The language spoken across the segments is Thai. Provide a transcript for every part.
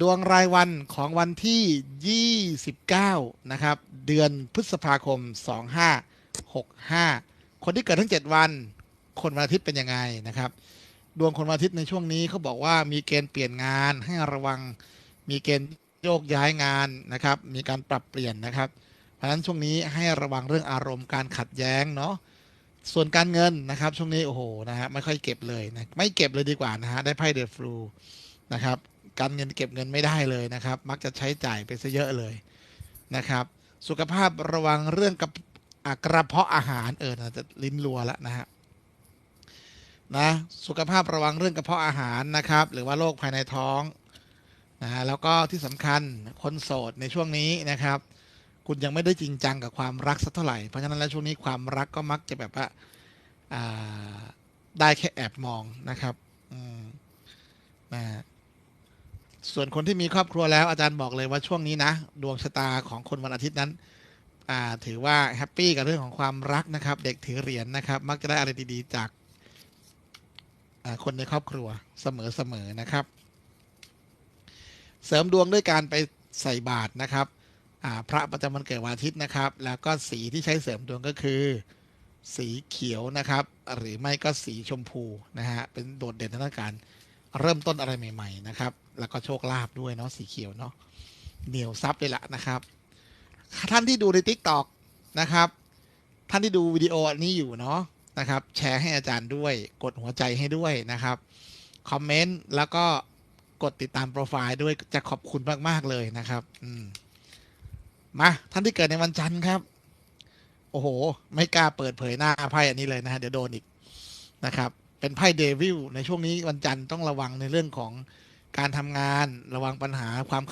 ดวงรายวันของวันที่ 29 นะครับ เดือนพฤษภาคม 2565 คนที่เกิดทั้ง 7 วัน คนวันอาทิตย์เป็นยังไงนะครับ ดวงคนวันอาทิตย์ในช่วงนี้เขาบอกว่ามีเกณฑ์เปลี่ยนงานให้ระวัง มีเกณฑ์โยกย้ายงานนะครับ มีการปรับเปลี่ยนนะครับ เพราะฉะนั้นช่วงนี้ให้ระวังเรื่องอารมณ์การขัดแย้งเนาะส่วนการเงินนะครับ ช่วงนี้โอ้โหนะฮะไม่ค่อยเก็บเลยนะไม่เก็บเลยดีกว่านะฮะได้ไพ่เดอะฟลูนะครับ การเงินเก็บเงินไม่ได้เลยนะครับ มักจะใช้จ่ายไปซะเยอะเลยนะครับ สุขภาพระวังเรื่องกับอะกระเพาะอาหารเออจะลิ้นรัวแล้วนะฮะนะสุขภาพระวังเรื่องกระเพาะอาหารนะครับ หรือว่าโรคภายในท้องนะฮะแล้วก็ที่สำคัญคนโสดในช่วงนี้นะครับ คุณยังไม่ได้จริงจังกับความรักสักเท่าไหร่เพราะฉะนั้นแล้วช่วงนี้ความรักก็มักจะแบบว่าได้แค่แอบมองนะครับอืมนะ ส่วนคนที่มีครอบครัวแล้วอาจารย์บอกเลยว่าช่วงนี้นะ ดวงชะตาของคนวันอาทิตย์นั้นถือว่าแฮปปี้กับเรื่องของความรักนะครับ เด็กถือเหรียญนะครับ มักจะได้อะไรดีๆ จากคนในครอบครัวเสมอๆนะครับ เสริมดวงด้วยการไปใส่บาตรนะครับพระประจำวันเกิดวันอาทิตย์นะครับ แล้วก็สีที่ใช้เสริมดวงก็คือ สีเขียวนะครับ หรือไม่ก็สีชมพูนะฮะเป็นโดดเด่นทางด้านการเริ่มต้นอะไรใหม่ ๆ นะครับ แล้วก็โชคลาภด้วยเนาะสีเขียวเนาะเหนียวซับเลยล่ะนะครับ ท่านที่ดูใน t ิ k t o k นะครับ ท่านที่ดูวิดีโออันนี้อยู่เนาะนะครับ แชร์ให้อาจารย์ด้วย กดหัวใจให้ด้วยนะครับคอมเมนต์แล้วก็กดติดตามโปรไฟล์ด้วยจะขอบคุณมากๆเลยนะครับ อืมมาท่านที่เกิดในวันจันทร์ครับ โอ้โห ไม่กล้าเปิดเผยหน้าไพ่อันนี้เลยนะฮะเดี๋ยวโดนอีกนะครับ เป็นไพ่เดวิลในช่วงนี้วันจันทร์ต้องระวังในเรื่องของ การทำงานระวังปัญหาความ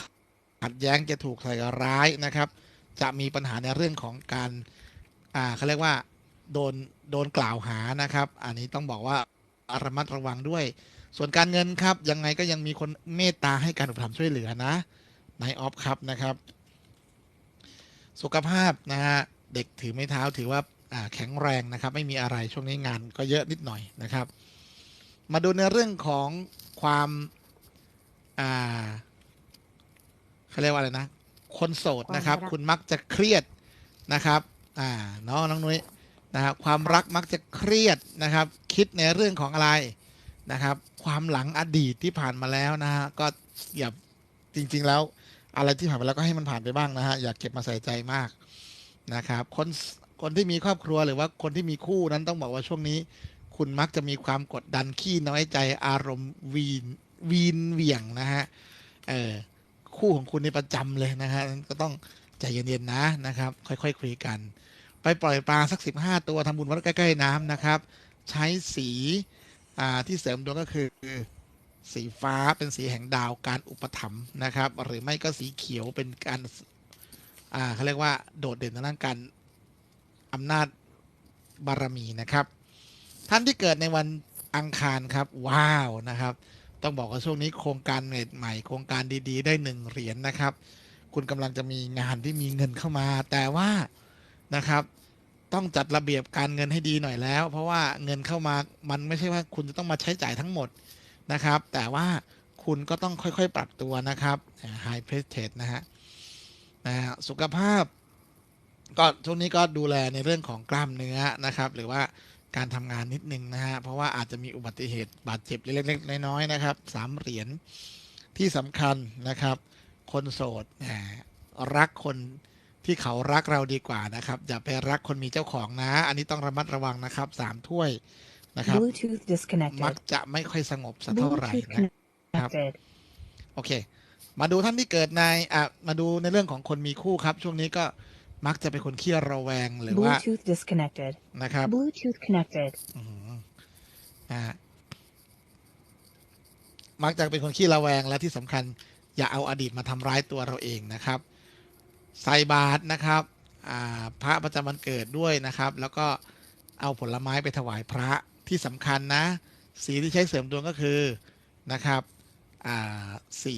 ขัดแย้งจะถูกใส่ร้ายนะครับ จะมีปัญหาในเรื่องของการอ่าเขาเรียกว่าโดนโดนกล่าวหานะครับ อันนี้ต้องบอกว่าระมัดระวังด้วย ส่วนการเงินครับ ยังไงก็ยังมีคนเมตตาให้การอุปถัมภ์ช่วยเหลือนะนายออฟครับนะครับ สุขภาพนะฮะเด็กถือไม้เท้าถือว่าอ่าแข็งแรงนะครับ ไม่มีอะไรช่วงนี้งานก็เยอะนิดหน่อยนะครับ มาดูในเรื่องของความอ่า เขาเรียกว่าอะไรนะ คนโสดนะครับความรักคุณมักจะเครียดนะครับ อ่าเนาะน้องนุ้ยนะครับ ความรักมักจะเครียดนะครับ คิดในเรื่องของอะไรนะครับ ความหลังอดีตที่ผ่านมาแล้วนะฮะก็อย่าจริง ๆ แล้ว อะไรที่ผ่านไปแล้วก็ให้มันผ่านไปบ้างนะฮะอย่าเก็บมาใส่ใจมากนะครับ คนคนที่มีครอบครัวหรือว่าคนที่มีคู่นั้นต้องบอกว่าช่วงนี้ คุณมักจะมีความกดดันขี้น้อยใจอารมณ์วีนวีนเหวี่ยงนะฮะเออ คู่ของคุณในประจำเลยนะฮะก็ต้องใจเย็นๆนะนะครับ ค่อยๆคคุยกัน ไปปล่อยปลาสักสิบห้าตัวทำบุญวัดใกล้ๆน้ำนะครับ ใช้สีที่เสริมดวงก็คือสีฟ้าเป็นสีแห่งดาวการอุปถัมภ์นะครับ หรือไม่ก็สีเขียวเป็นการเขาเรียกว่าโดดเด่นทางด้านการอำนาจบารมีนะครับ ท่านที่เกิดในวันอังคารครับ ว้าวนะครับ ต้องบอกว่าช่วงนี้โครงการใหม่โครงการดีๆ ได้หนึ่งเหรียญนะครับ คุณกำลังจะมีงานที่มีเงินเข้ามา แต่ว่านะครับ ต้องจัดระเบียบการเงินให้ดีหน่อยแล้ว เพราะว่าเงินเข้ามามันไม่ใช่ว่าคุณจะต้องมาใช้จ่ายทั้งหมดนะครับ แต่ว่าคุณก็ต้องค่อยๆ ปรับตัวนะครับ high prestige นะฮะนะฮะสุขภาพก็ช่วงนี้ก็ดูแลในเรื่องของกล้ามเนื้อนะครับ หรือว่า การทำงานนิดนึงนะฮะเพราะว่าอาจจะมีอุบัติเหตุบาดเจ็บเล็กๆน้อยๆนะครับสามเหรียญที่สำคัญนะครับ คนโสดแหมรักคนที่เขารักเราดีกว่านะครับอย่าไปรักคนมีเจ้าของนะ อันนี้ต้องระมัดระวังนะครับสามถ้วยนะครับ Bluetooth มัก disconnected. จะไม่ค่อยสงบสักเท่าไหร่ Bluetooth นะ connected. โอเค มาดูท่านที่เกิดในอะมาดูในเรื่องของคนมีคู่ครับ ช่วงนี้ก็ มักจะเป็นคนขี้ระแวงหรือว่า Bluetooth disconnected. นะครับ Bluetooth connected. อืมนะฮะมักจะเป็นคนขี้ระแวงและที่สำคัญ อย่าเอาอดีตมาทำร้ายตัวเราเองนะครับ ใส่บาตรนะครับอ่าพระประจำวันเกิดด้วยนะครับ แล้วก็เอาผลไม้ไปถวายพระที่สำคัญนะ สีที่ใช้เสริมดวงก็คือนะครับอ่าสี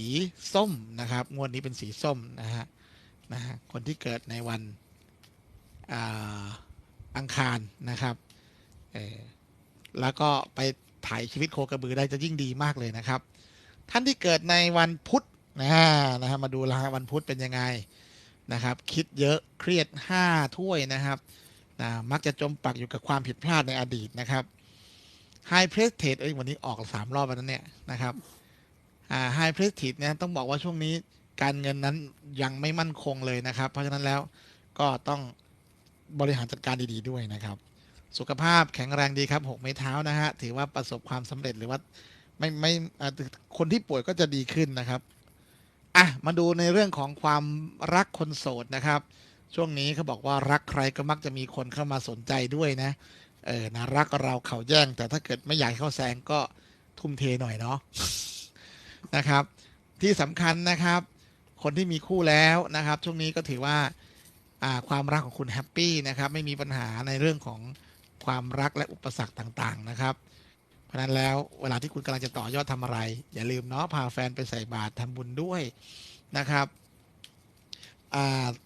ส้มนะครับ งวดนี้เป็นสีส้มนะฮะ นะฮะคนที่เกิดในวันอังคารนะครับแล้วก็ไปถ่ายชีวิตโคกระบือได้จะยิ่งดีมากเลยนะครับ ท่านที่เกิดในวันพุธนะนะฮะมาดูละวันพุธเป็นยังไงนะครับ คิดเยอะเครียด5ถ้วยนะครับนะมักจะจมปักอยู่กับความผิดพลาดในอดีตนะครับ High Prestige เอ้ยวันนี้ออกสามรอบแล้วนะเนี่ยนะครับอ่า High Prestige เนี่ยต้องบอกว่าช่วงนี้ การเงินนั้นยังไม่มั่นคงเลยนะครับ เพราะฉะนั้นแล้วก็ต้องบริหารจัดการดีๆด้วยนะครับ สุขภาพแข็งแรงดีครับหกไม้เท้านะฮะถือว่าประสบความสำเร็จหรือว่าไม่ไม่คนที่ป่วยก็จะดีขึ้นนะครับอะมาดูในเรื่องของความรักคนโสดนะครับ ช่วงนี้เขาบอกว่ารักใครก็มักจะมีคนเข้ามาสนใจด้วยนะเออนะรักเราเขาแย่ง แต่ถ้าเกิดไม่อยากให้าแซงก็ทุ่มเทหน่อยเนาะนะครับ ที่สำคัญนะครับ คนที่มีคู่แล้วนะครับ ช่วงนี้ก็ถือว่าความรักของคุณแฮปปี้นะครับไม่มีปัญหาในเรื่องของความรักและอุปสรรคต่างๆนะครับ เพราะนั้นแล้วเวลาที่คุณกำลังจะต่อยอดทำอะไร อย่าลืมเนาะพาแฟนไปใส่บาตรทำบุญด้วยนะครับ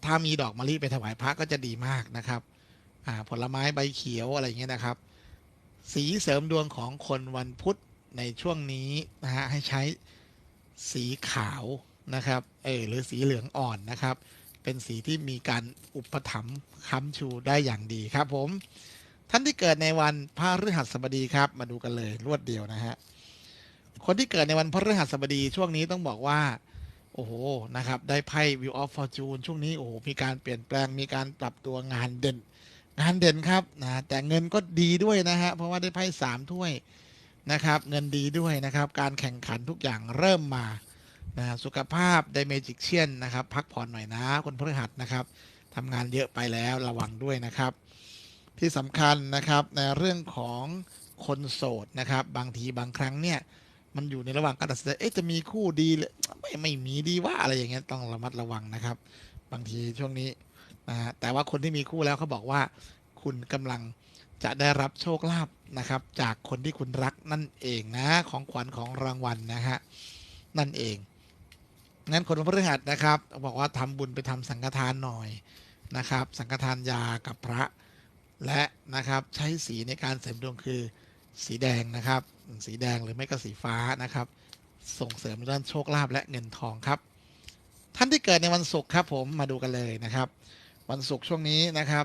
ถ้ามีดอกมะลิไปถวายพระก็จะดีมากนะครับผลไม้ใบเขียวอะไรอย่างเงี้ยนะครับ สีเสริมดวงของคนวันพุธในช่วงนี้นะฮะให้ใช้สีขาว นะครับเอหรือสีเหลืองอ่อนนะครับ เป็นสีที่มีการอุปถัมภ์ค้ำชูได้อย่างดีครับผม ท่านที่เกิดในวันพฤหัสบดีครับ มาดูกันเลยรวดเดียวนะฮะคนที่เกิดในวันพฤหัสบดีช่วงนี้ต้องบอกว่า โอ้โหนะครับ ได้ไพ่ View of Fortune ช่วงนี้โอ้โหมีการเปลี่ยนแปลงมีการปรับตัวงานเด่น งานเด่นครับนะแต่เงินก็ดีด้วยนะฮะเพราะว่าได้ไพ่สามถ้วยนะครับ เงินดีด้วยนะครับ การแข่งขันทุกอย่างเริ่มมา นะสุขภาพไดเมจิกเชียนนะครับ พักผ่อนหน่อยนะคนพฤหัสนะครับทำงานเยอะไปแล้วระวังด้วยนะครับ ที่สำคัญนะครับในเรื่องของคนโสดนะครับ บางทีบางครั้งเนี่ยมันอยู่ในระหว่างการตัดสินใจเอ๊ะจะมีคู่ดีไม่ไม่มีดีว่าอะไรอย่างเงี้ยต้องระมัดระวังนะครับ บางทีช่วงนี้นะฮะแต่ว่าคนที่มีคู่แล้วเขาบอกว่า คุณกำลังจะได้รับโชคลาภนะครับ จากคนที่คุณรักนั่นเองนะ ของขวัญของรางวัลนะฮะนั่นเอง งั้นคนวันพฤหัสนะครับ บอกว่าทำบุญไปทำสังฆทานหน่อยนะครับ สังฆทานยากับพระ และนะครับใช้สีในการเสริมดวงคือสีแดงนะครับ สีแดงหรือไม่ก็สีฟ้านะครับ ส่งเสริมด้านโชคลาภและเงินทองครับ ท่านที่เกิดในวันศุกร์ครับ ผมมาดูกันเลยนะครับ วันศุกร์ช่วงนี้นะครับ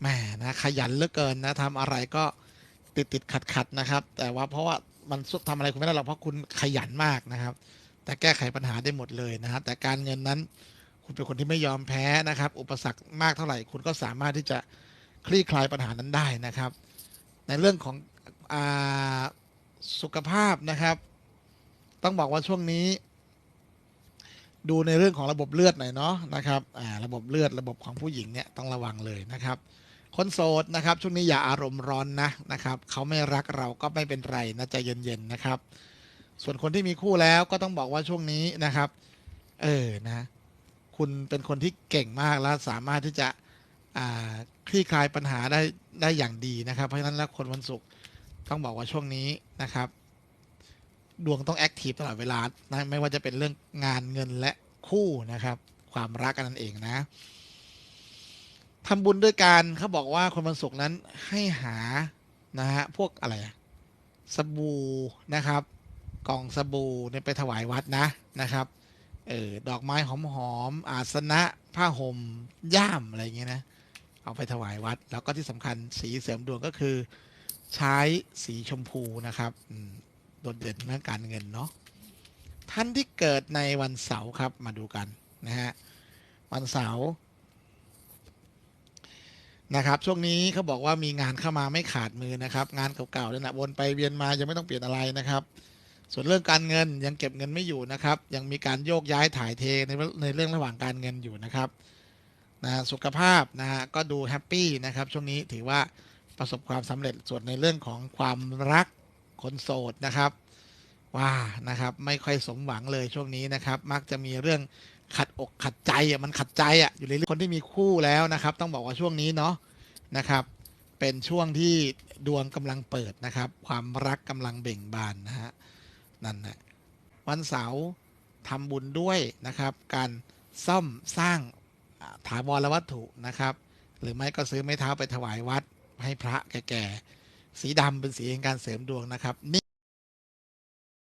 แหมนะขยันเหลือเกินนะทำอะไรก็ติดติดขัดขัดนะครับ แต่ว่าเพราะว่ามันสุดทำอะไรคุณไม่ได้หรอกเพราะคุณขยันมากนะครับ แต่แก้ไขปัญหาได้หมดเลยนะฮะแต่การเงินนั้น คุณเป็นคนที่ไม่ยอมแพ้นะครับ อุปสรรคมากเท่าไหร่ คุณก็สามารถที่จะคลี่คลายปัญหานั้นได้นะครับ ในเรื่องของอสุขภาพนะครับ ต้องบอกว่าช่วงนี้ ดูในเรื่องของระบบเลือดหน่อยเนาะนะครับระบบเลือดระบบของผู้หญิงเนี่ยต้องระวังเลยนะครับคนโสดนะครับช่วงนี้อย่าอารมณ์ร้อนนะนะครับ เขาไม่รักเราก็ไม่เป็นไรนะใจเย็นๆนะครับ ส่วนคนที่มีคู่แล้วก็ต้องบอกว่าช่วงนี้นะครับ เออนะ คุณเป็นคนที่เก่งมากแล้วสามารถที่จะคลี่คลายปัญหาได้ได้อย่างดีนะครับ เพราะฉะนั้นแล้วคนวันศุกร์ต้องบอกว่าช่วงนี้นะครับ ดวงต้องแอคทีฟตลอดเวลานะไม่ว่าจะเป็นเรื่องงานเงินและคู่นะครับ ความรักกันนั่นเองนะทำบุญด้วยการเขาบอกว่าคนวันศุกร์นั้นให้หานะฮะพวกอะไรสบู่นะครับ กล่องสบู่เนี่ยไปถวายวัดนะนะครับเออดอกไม้หอมๆอาสนะผ้าห่มย่ามอะไรอย่างเงี้ยนะเอาไปถวายวัด แล้วก็ที่สำคัญสีเสริมดวงก็คือ ใช้สีชมพูนะครับโดดเด่นเรื่องการเงินเนาะท่านที่เกิดในวันเสาร์ครับมาดูกันนะฮะวันเสาร์นะครับช่วงนี้เขาบอกว่ามีงานเข้ามาไม่ขาดมือนะครับ งานเก่าๆเนี่ยนะวนไปเวียนมายังไม่ต้องเปลี่ยนอะไรนะครับ ส่วนเรื่องการเงินยังเก็บเงินไม่อยู่นะครับ ยังมีการโยกย้ายถ่ายเทในในเรื่องระหว่างการเงินอยู่นะครับนะสุขภาพนะฮะก็ดูแฮปปี้นะครับช่วงนี้ถือว่าประสบความสำเร็จส่วนในเรื่องของความรักคนโสดนะครับว่านะครับ ไม่ค่อยสมหวังเลยช่วงนี้นะครับ มักจะมีเรื่องขัดอกขัดใจอะมันขัดใจอะอยู่เลยคนที่มีคู่แล้วนะครับ ต้องบอกว่าช่วงนี้เนาะนะครับ เป็นช่วงที่ดวงกำลังเปิดนะครับ ความรักกำลังเบ่งบานนะฮะ นั่นแหละวันเสาร์ทำบุญด้วยนะครับ การซ่อมสร้างอ่าถาวรวัตถุนะครับ หรือไม่ก็ซื้อไม้เท้าไปถวายวัดให้พระแก่ๆสีดำเป็นสีแห่งการเสริมดวงนะครับนี่